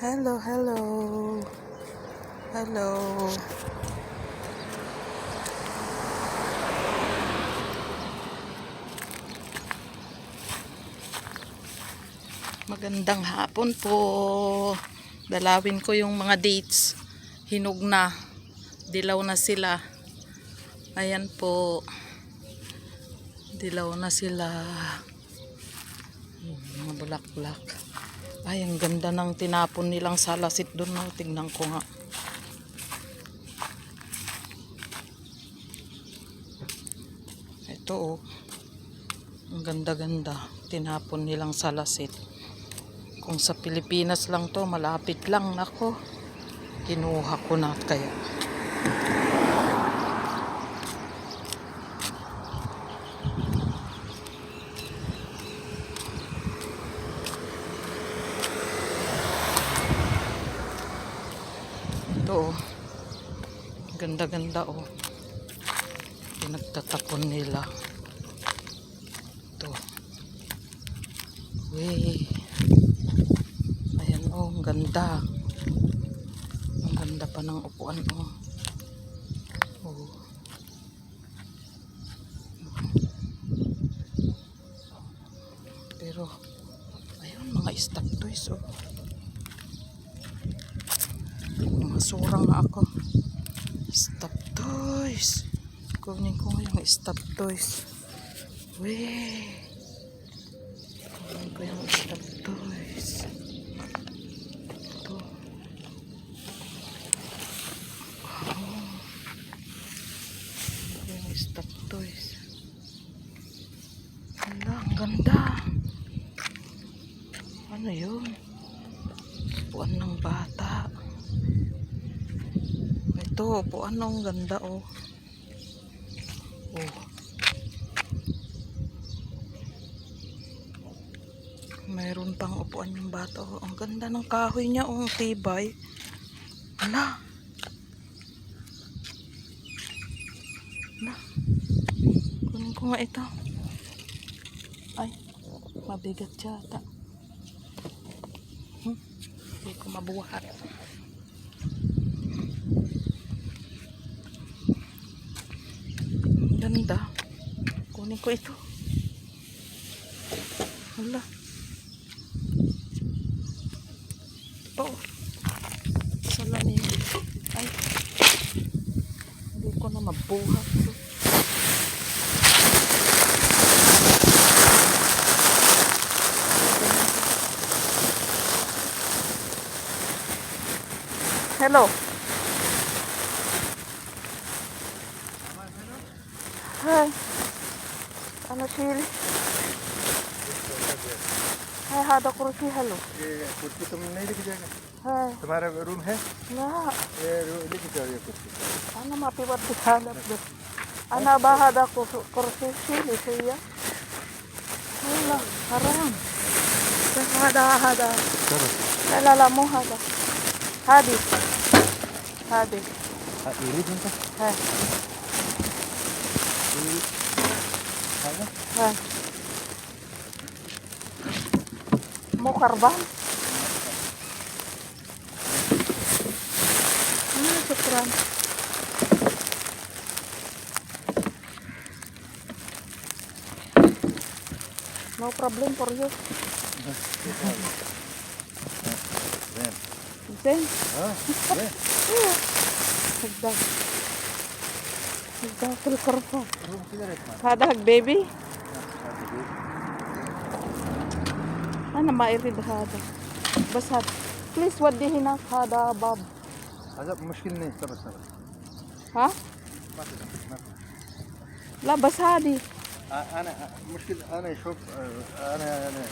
Hello, hello. Hello. Magandang hapon po. Dalawin ko yung mga dates. Hinog na. Dilaw na sila. Ayan po. Dilaw na sila. Yung Mga bulaklak. Ay, ang ganda ng tinapon nilang salasit doon. No? Tingnan ko nga. Ito oh. Ang ganda-ganda. Tinapon nilang salasit. Kung sa Pilipinas lang to, malapit lang. Nako. Kinuha ko na kaya. Ito oh. Ganda-ganda oh. Pinagtatapon nila. Ito. Wey. Ayan oh, ang ganda. Ang ganda pa ng upuan oh. Oh. Pero, ayun, mga stock toys oh. Masura nga ako. Kunin ko yung stop toys. Weh. Kunin ko yung stop toys. Ito. Oh. Ito yung stop toys. Hala, ang ganda. Ano yun? Buwan ng bata. Ito, po ano ang ganda oh. Oh. Upuan yung bata. Ang ganda ng kahoy niya oh, tibay. Hala. Hala. Kunin ko nga ito. Ay, mabigat yata. Hmm. Hindi ko mabuhat. Ganda. Kunin ko ito. Hala. Ito. Ko na mabuhat. Hello. Hi. Ano Shiri? Hi, hada कुर्सी hello ये कुर्सी तुम नहीं लेके जाएगा हाय तुम्हारा रूम है ना ये लेके जाओ ये कुर्सी Ano mapiwat di halap bet. Ana bahad ako kursisi ni eh, siya. Wala, haram. Hada hada. Lala mo hada. Hadi. Hadi. Ah, ha, iri din ka? Ha. Hada? Ha. Mo karban? Ano sa قدام قدام في الغرفة روم كذا ليش ما هذا حق بيبي هذا بيت. أنا ما أريد هذا بس هذا بليز ودي هناك هذا باب هذا مشكلة नहीं صبر صبر ها ما في ما في لا بس هذه آه، أنا مشكلة أنا شوف أنا أنا.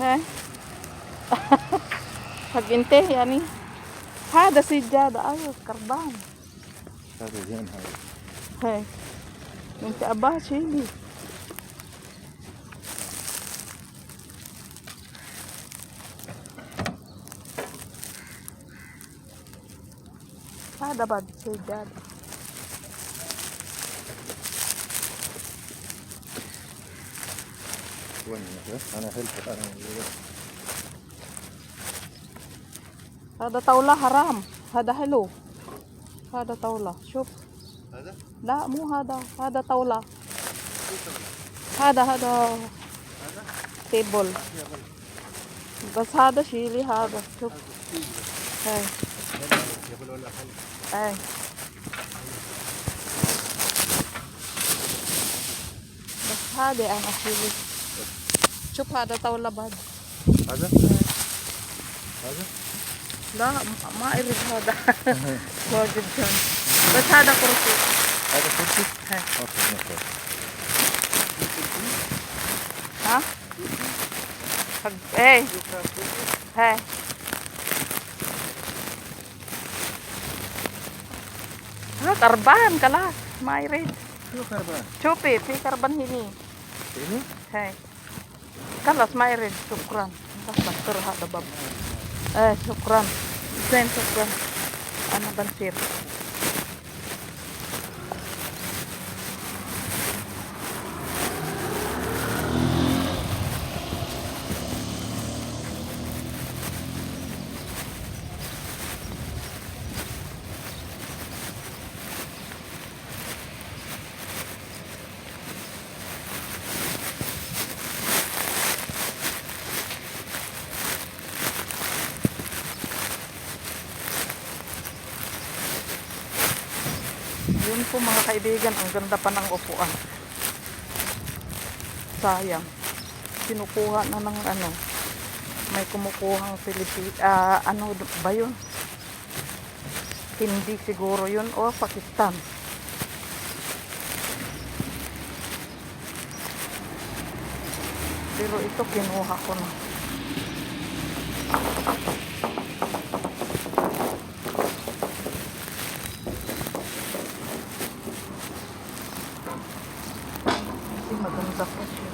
ها؟ حق انت يعني. هذا سجادة أيوة كربان. هذا زين هذا. هاي انت أباها شيلي هذا بعد سجادة أنا أنا هذا طاولة حرام هذا حلو. هذا طاولة شوف. هذا؟ لا مو هذا هذا طاولة. هذا هذا. تيبل. بس هذا شيلي هذا شوف. هاي. هاي. بس هذه أنا شيلي. شوف هذا طاولة بعد هذا هذا لا ما- ما أعرف هذا واجد كان بس هذا كرسي هذا كرسي هاي اوكي اوكي ها حق ايه هاي ها كربان كلاس ما يريد شو كربان شوفي في كربان هني ini هاي خلاص ما يريد شكرا بس بصير هذا باب ايه شكرا زين شكرا انا بنصير Yun po mga kaibigan, ang ganda pa ng upuan. Sayang. Kinukuha na ng ano. May kumukuhang Pilipi, ah, ano ba yun? Hindi siguro yun o Pakistan. Pero ito kinuha ko na. Kasi maganda pa siya.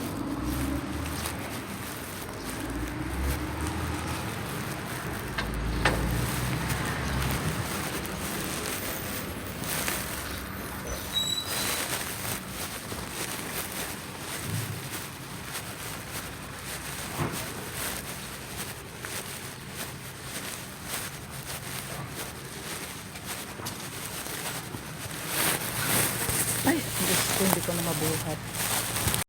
Ay, Diyos ko, hindi ko na mabuhat.